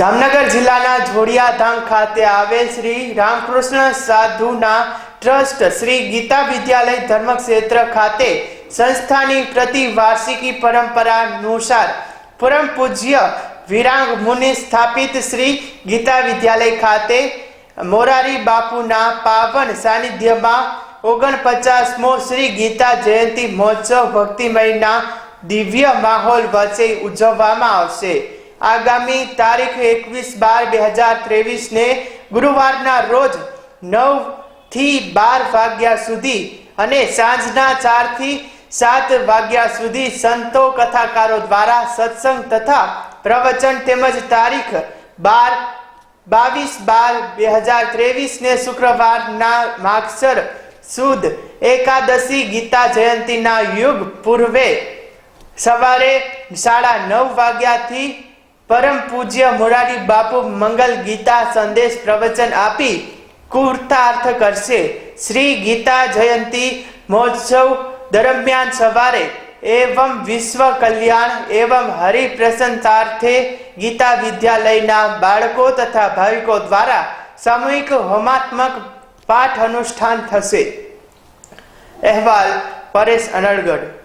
જામનગર જિલ્લાના જોડિયાધામ ખાતે આવેલ શ્રી રામકૃષ્ણ સાધુના ટ્રસ્ટ શ્રી ગીતા વિદ્યાલય ધર્મક્ષેત્ર ખાતે સંસ્થાની પ્રતિ વાર્ષિકી પરંપરા અનુસાર પરમ પૂજ્ય વિરાંગ મુનિ સ્થાપિત શ્રી ગીતા વિદ્યાલય ખાતે મોરારી બાપુના પાવન સાનિધ્યમાં ઓગણપચાસમો શ્રી ગીતા જયંતિ મહોત્સવ ભક્તિમયના દિવ્ય માહોલ વચ્ચે ઉજવવામાં આવશે. આગામી તારીખ એકવીસ બાર બે હજાર ત્રેવીસને ગુરુવારના રોજ નવથી બાર વાગ્યા સુધી અને સાંજના ચારથી સાત વાગ્યા સુધી સંતો કથાકારો દ્વારા સત્સંગ તથા પ્રવચન તેમજ તારીખ બાર બાવીસ બાર બે હજાર ત્રેવીસને શુક્રવારના માગસર સુદ એકાદશી ગીતા જયંતિના યુગ પૂર્વે સવારે સાડા નવ વાગ્યાથી પરમ પૂજ્ય મોરારી બાપુ મંગલ ગીતા સંદેશ પ્રવચન આપી કુર્તાર્થ કરશે. શ્રી ગીતા જયંતી મહોત્સવ દરમિયાન સવારે એવમ વિશ્વ કલ્યાણ, એવમ હરિપ્રસન્નાર્થે ગીતા વિદ્યાલયના બાળકો તથા ભાવિકો દ્વારા સામૂહિક હોમાત્મક પાઠ અનુષ્ઠાન થશે. અહેવાલ પરેશ અનળગઢ.